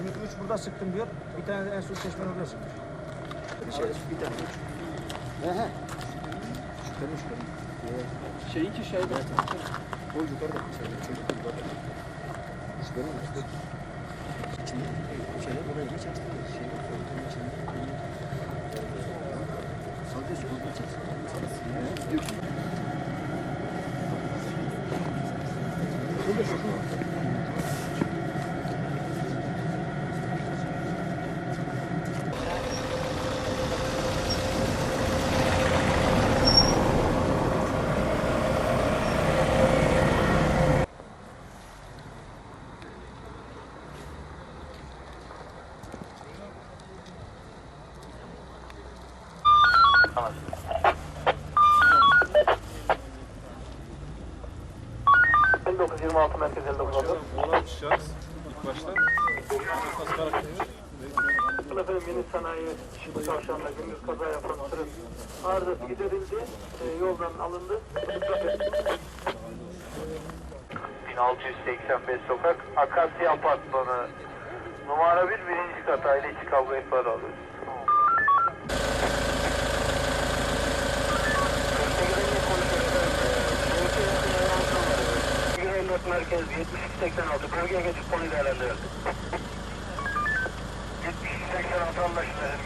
Şimdi üç burada sıktım diyor. Bir tane de en son çeşmen orada sıktım. Bir şey, bir tane. He he. Şüpheli şüpheli. Şeyin ki şeyde. O yukarıda. Çocuk yukarıda. Şüpheli mi? İçinde şeyler oraya geç açtı. Şey, koltuğun içinde. Sadece su yoldan alındı. Tutukla 1685 sokak, Akasya Apartmanı, numara 1, birinci kat aile içi kavga alıyoruz. Merkez 7286, bölgeye geçip konuyu değerlendiriyoruz. 7286 anlaşılır, geçiyoruz.